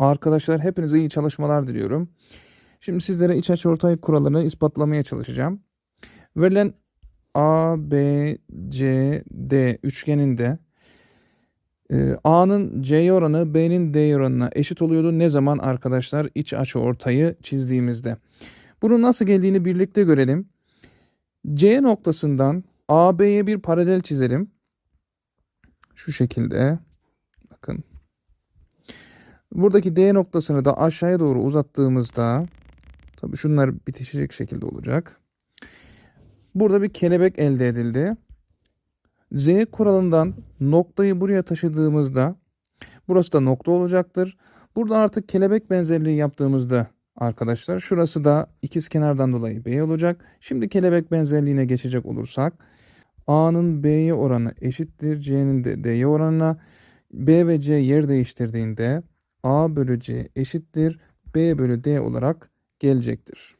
Arkadaşlar hepinize iyi çalışmalar diliyorum. Şimdi sizlere iç açıortay kuralını ispatlamaya çalışacağım. Verilen A, B, C, D üçgeninde e, A'nın C'ye oranı B'nin D'ye oranına eşit oluyordu. Ne zaman arkadaşlar iç açıortayı çizdiğimizde. Bunun nasıl geldiğini birlikte görelim. C noktasından AB'ye bir paralel çizelim. Şu şekilde. Bakın. Buradaki D noktasını da aşağıya doğru uzattığımızda tabii şunlar bitişecek şekilde olacak. Burada bir kelebek elde edildi. Z kuralından noktayı buraya taşıdığımızda burası da nokta olacaktır. Burada artık kelebek benzerliği yaptığımızda arkadaşlar şurası da ikiz kenardan dolayı B olacak. Şimdi kelebek benzerliğine geçecek olursak A'nın B'ye oranı eşittir C'nin de D'ye oranına. B ve C yer değiştirdiğinde A bölü C eşittir B bölü D olarak gelecektir.